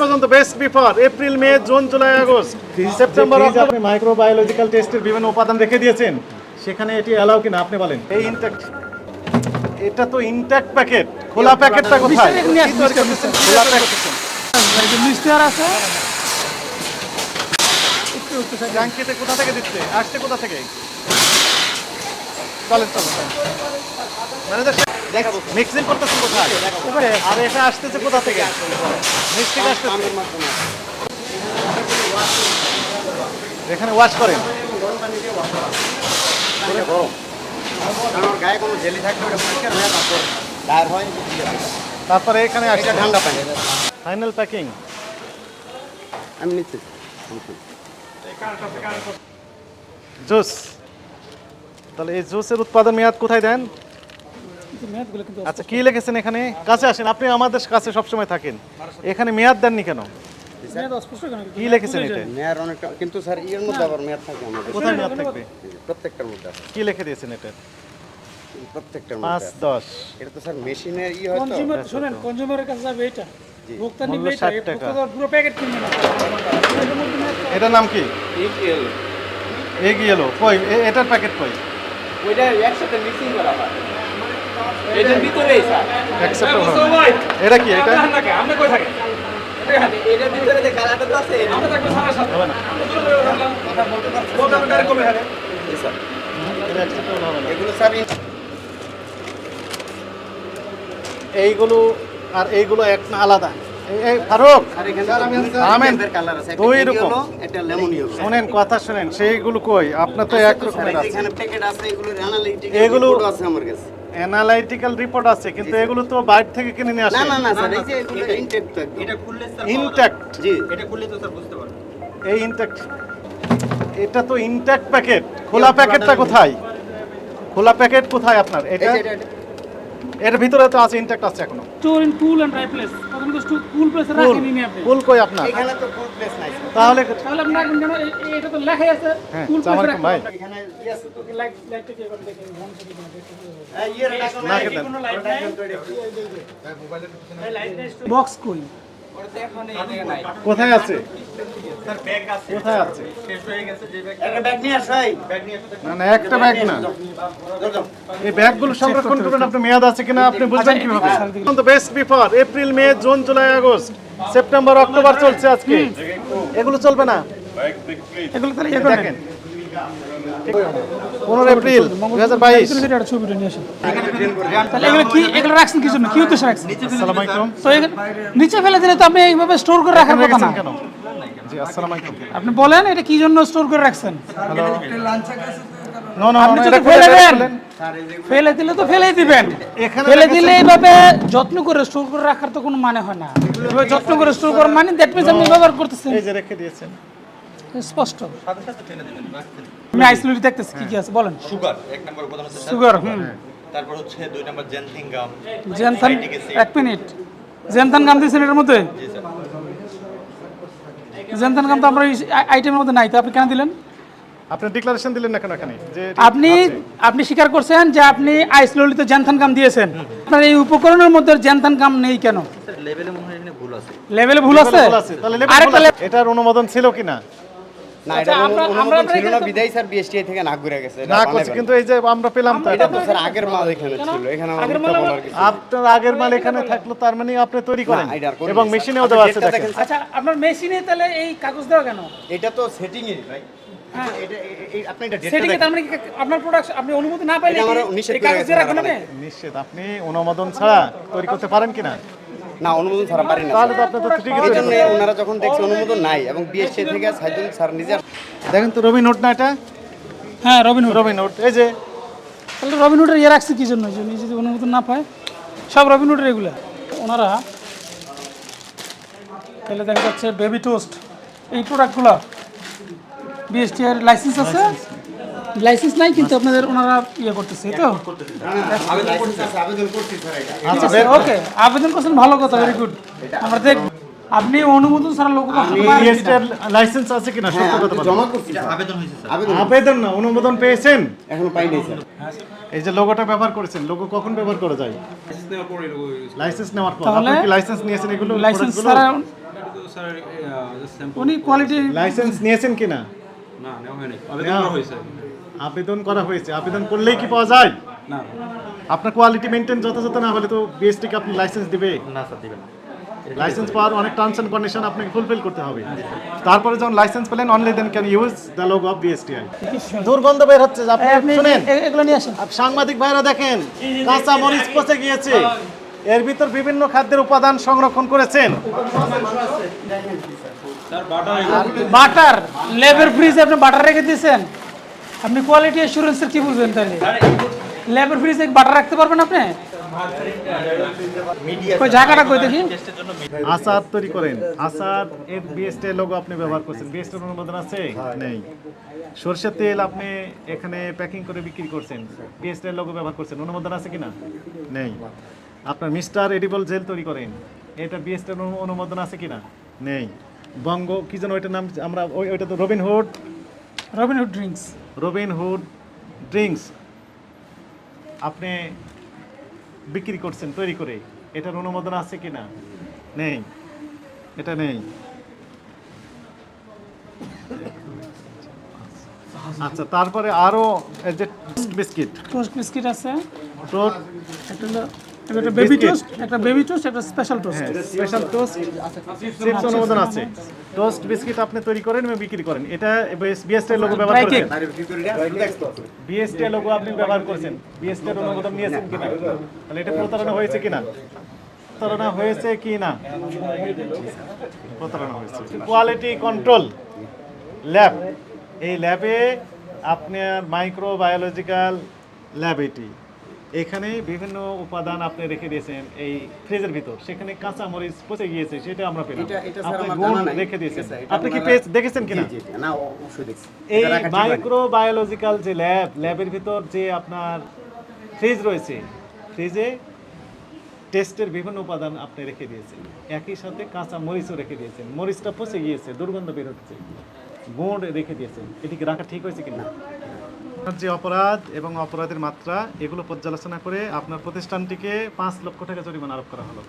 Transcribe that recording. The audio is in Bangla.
পর্যন্ত best before April May June July August September আপনি মাইক্রোবায়োলজিক্যাল টেস্টের বিভিন্ন উপাদান রেখে দিয়েছেন। সেখানে এটি অ্যালাউ কিনা আপনি বলেন। এই ইনট্যাক্ট এটা তো ইনট্যাক্ট প্যাকেট খোলা প্যাকেটটা কোথায়। খোলা প্যাকেট মিস্টার আছে। কোথা থেকে দিচ্ছে? আসছে কোথা থেকে? চলেন চলেন ম্যানেজার মিক্সিং করতেছেন কোথায়? আর এটা আসতেছে কোথা থেকে? আসতেছে। এখানে ওয়াশ করেন। কারণ গায়ে কোনো জেলি থাকলে ওটা পরিষ্কার হয়ে তারপর হয় এখানে আসছে ঠান্ডা পানি। ফাইনাল প্যাকিং আমি নিচ্ছি। জুস তাহলে এই জুসের উৎপাদন মেয়াদ কোথায় দেন? আচ্ছা কি লিখেছেন এখানে? কাছে আসেন আপনি আমাদের কাছে সবসময় থাকেন। এখানে মেয়াদ দেননি কেন? মেয়াদ অস্পষ্ট কেন? কি লিখেছেন এটা মেয়ার অনেকটা কিন্তু স্যার ইয়ের মধ্যে আবার মেয়াদ থাকে আমাদের। কোথায় মেয়াদ থাকবে? প্রত্যেকটার মধ্যে আছে। কি লিখে দিয়েছেন এটা প্রত্যেকটার মধ্যে আছে। দশ। এটা তো স্যার মেশিনের ই হয়তো কনজিউমার শুনেন কনজিউমারের কাছে যাবে এটা। ভোক্তা নিবে এটা 60 এই টাকা। ভোক্তা পুরো প্যাকেট কিনবে না এটার নাম কি? এগিয়ে এলো কই? এটার প্যাকেট কই? ওইটা একসাথে মিক্সিং করা হয়। এটার ভিতরেই স্যার। এটা কি এটা? আপনি কই থাকেন এটার ভিতরে যে কালারটা তো আছে আমরা থাকব সারা সাথে। হবে না। বলতে হবে কমে থাকে এটা হবে না। এগুলো স্যার এইগুলো আর এইগুলো এক না আলাদা। ফারুক! আমেন। কালার আছে। একটা দুই দুই রকম। রকম একটা লেমন ইয়েলো শোনেন কথা শোনেন। সেইগুলো কই? আপনার তো এক আছে। এখানে প্যাকেট আছে এগুলোর অ্যানালিটিক এগুলো- এগুলো আছে আমার কাছে। অ্যানালাইটিক্যাল রিপোর্ট আছে কিন্তু এগুলো তো বাইরে থেকে কিনে নিয়ে আসে। না না স্যার এই যে এগুলো ইনটেক্ট এটা খুললে স্যার ইনট্যাক্ট জি। এটা খুললে তো স্যার বুঝতে পারবেন এই ইনট্যাক্ট এটা তো ইনট্যাক্ট প্যাকেট খোলা প্যাকেটটা কোথায়? খোলা প্যাকেট কোথায় আপনার? এটা? এটা- এটা- এর ভিতরে তো আছে ইনটেক্ট আছে এখনও। Store in cool and dry place প্রথম তো কুল প্লেস রাখেনি নি আপনি। কুল কই আপনার? এখানে তো কুল প্লেস নাই। তাহলে তাহলে আপনি রাখবেন কেন? এই- এই- এটা তো লেখাই আছে। কুল প্লেস রাখেন ভাই। এখানে ইয়েস তো কি লাইট লাইট কি করে দেখেন? ভন থেকে হ্যাঁ, ইয়ের লাগানো না নাই। কোনো লাইট নাই। বক্স কই? কোথায় আছে? কোথায় আছে? একটা ব্যাগ নিয়ে আস ভাই। না না একটা ব্যাগ না। এই ব্যাগগুলো সংরক্ষণ করবেন আপনি মেয়াদ আছে কিনা আপনি বুঝবেন কীভাবে? তো best before April May June July August September October চলছে আজকে। এগুলো চলবে না। এগুলো তাহলে দেখেন পনেরো এপ্রিল দুই হাজার বাইশ। ছবিটা নিয়ে আসেন। তাহলে এগুলো কি এগুলো রাখছেন কি জন্য? কি উদ্দেশ্যে রাখছেন? আসসালামু আলাইকুম। তো নিচে ফেলে দিলে তো আপনি এইভাবে স্টোর করে রাখার কথা না। কেন? জি আসসালামু আলাইকুম। আপনি বলেন এটা কি জন্য স্টোর করে রাখছেন? নো নো আপনি যদি ফেলে ফেলে দেন। ফেলে দিলে তো ফেলেই দিবেন। ফেলে দিলে এইভাবে যত্ন করে স্টোর করে রাখার তো কোনো মানে হয় না। যত্ন করে স্টোর করার মানে দ্যাট মিনস আপনি ব্যবহার করতেছেন। এই যে রেখে দিয়েছেন। স্পষ্ট। আমি আইসোলেট দেখতেছি কি কি আছে বলেন? সুগার এক নম্বর হচ্ছে সুগার হুম। তারপর হচ্ছে দুই নম্বর জেনথান এক মিনিট। জেনথান গাম দিয়েছেন এটার মধ্যে? জেনথান গাম তো এই আইটেমের মধ্যে নাই তো আপনি কেন দিলেন? আপনি ডিক্লারেশন দিলেন না কেন এখানে? যে আপনি আপনি স্বীকার করছেন যে আপনি আইসোলিতে জেনথান গাম দিয়েছেন। আপনার এই উপকরণের মধ্যে জেনথান গাম নেই কেন? স্যার লেভেলে মনে হয় ভুল আছে। লেভেলে ভুল আছে? তাহলে আরেকটা ভুল আছে। এটার অনুমোদন ছিল কিনা? না আচ্ছা, এটা আমরা- অনু- আমরা অনুমোদন ছিল না বিদায় স্যার বিএসটিআই থেকে না ঘুরে গেছে না করছে কিন্তু এই যে আমরা পেলাম তো এটা এটা। তো স্যার আগের মাল এখানে ছিল এখানে আগের মাল আপনার আগের মাল এখানে থাকল তার মানে আপনি তৈরি করেন না, এটা আর করিনি, এবং মেশিনেও দেওয়া আছে দেখেন। দেখেন, আচ্ছা আপনার মেশিনে তাহলে এই কাগজ দেওয়া কেন? এটা তো সেটিং এর ভাই। হ্যাঁ। তার মানে? নিশ্চিত আপনি অনুমোদন ছাড়া তৈরি করতে পারেন কিনা? না অনুমোদন ছাড়া পারি না। তাহলে তো আপনি তো ঠিকই এই জন্য ওনারা যখন দেখছে অনুমোদন নাই এবং বিএসটি থেকে সাইদুল স্যার নিজে দেখেন তো রবি নোট না এটা? হ্যাঁ রবিনহুড রবি নোট এই যে। তাহলে রবিনহুডের ইয়ে রাখছে কি জন্য? যদি অনুমোদন না পায় সব রবিনহুডের এগুলো। ওনারা তাহলে দেখা যাচ্ছে বেবি টোস্ট এই প্রোডাক্টগুলো বিএসটি এর লাইসেন্স আছে। লাইসেন্স নাই কিন্তু আপনাদের ওনারা ইয়ে করতেছে তো? আবেদন স্যার এটা। বের ওকে আবেদন করছেন ভালো কথা ভেরি গুড আমরা দেখ আপনি অনুমোদন ছাড়া লোক লাইসেন্স আছে কিনা হ্যাঁ, সত্য কথা জমা করছি আবেদন হয়েছে স্যার। আবেদন না অনুমোদন পেয়েছেন? এখনও পাইনি স্যার। এই যে লোগোটা ব্যবহার করেছেন লোগো কখন ব্যবহার করা যায়? লাইসেন্স নেওয়ার পর আপনি কি লাইসেন্স নিয়েছেন এগুলো? লাইসেন্স? ছাড়া স্যার উনি কোয়ালিটি লাইসেন্স নিয়েছেন কিনা? না নেওয়া হয়নি। আবেদন করা হয়েছে। আবেদন করা হয়েছে। আবেদন করলেই কি পাওয়া যায়? না। আপনার কোয়ালিটি মেনটেন যথাযথ না হলে তো বিএসটিকে আপনি লাইসেন্স দিবে? না স্যার দিবেন না। লাইসেন্স পাওয়ার অনেক টার্মস এন্ড কন্ডিশন আপনাকে ফুলফিল করতে হবে। তারপরে যখন লাইসেন্স পেলেন only then can use the logo of BSTI দুর্গন্ধ বের হচ্ছে যে আপনি আপনি শুনেন। এগুলো নিয়ে আসেন। সাংবাদিক ভাইরা দেখেন কাঁচা মরিচ পচে গিয়েছে। এর ভিতর বিভিন্ন খাদ্যের উপাদান সংরক্ষণ করেছেন। বাটার। বাটার ল্যাবের ফ্রিজে আপনি বাটার রেখে দিয়েছেন। আপনি কোয়ালিটি অ্যাসুরেন্সের কি বুঝবেন তাহলে ল্যাবের ফ্রিজে বাটার রাখতে পারবেন আপনি? ওই জায়গাটা কই দেখি? আচার তৈরি করেন। আচার এর বিএসটি লোগো আপনি ব্যবহার করছেন। বিএসটি অনুমোদন আছে? নেই। সরষের তেল আপনি এখানে প্যাকিং করে বিক্রি করছেন। বিএসটি লোগো ব্যবহার করছেন। অনুমোদন আছে কিনা? নেই। আপনার মিস্টার এডিবল জেল তৈরি করেন। এটা বিএসটি অনুমোদন আছে কিনা? নেই। বঙ্গ কি যেন ওইটার নাম আমরা ওই ওইটা তো Robin Hood Robin Hood drinks Robin Hood drinks আপনি বিক্রি করছেন তৈরি করে। এটার অনুমোদন আছে কি না নেই। এটা নেই। আচ্ছা তারপরে আরও এই যে বিস্কিট টোস্ট বিস্কিট আছে। একটা হলো একটা বেবি. টোস্ট একটা বেবি টোস্ট একটা special toast special toast chips অনুমোদন আছে। টোস্ট বিস্কিট আপনি তৈরি করেন এবং বিক্রি করেন। এটা বিএসটি লোগো ব্যবহার করেন বিএসটি লোগো আপনি ব্যবহার করেছেন। বিএসটি অনুমোদন নিয়েছেন কিনা? তাহলে এটা প্রতারণা হয়েছে কিনা? প্রতারণা হয়েছে কি না প্রতারণা হয়েছে। কোয়ালিটি কন্ট্রোল ল্যাব এই ল্যাবে আপনার মাইক্রোবায়োলজিক্যাল ল্যাব এটি। এখানে বিভিন্ন উপাদান আপনি রেখে দিয়েছেন এই ফ্রিজের ভিতর। সেখানে কাঁচা মরিচ পচে গিয়েছে সেটা আমরা পেলাম। আপনি গুণ রেখে দিয়েছেন। আপনি কি পেজ দেখেছেন কিনা? না অবশ্যই দেখছি। এই। মাইক্রোবায়োলজিক্যাল যে ল্যাব ল্যাবের ভিতর যে আপনার ফ্রিজ রয়েছে ফ্রিজে টেস্টের বিভিন্ন উপাদান আপনি রেখে দিয়েছেন। একই সাথে কাঁচা মরিচও রেখে দিয়েছেন। মরিচটা পচে গিয়েছে দুর্গন্ধ বের হচ্ছে। গুড় রেখে দিয়েছেন। এটি কি রাখা ঠিক হয়েছে কিনা? যে অপরাধ এবং অপরাধের মাত্রা, এগুলো পর্যালোচনা করে আপনার প্রতিষ্ঠানটিকে পাঁচ লক্ষ টাকা জরিমানা আরোপ করা হলো।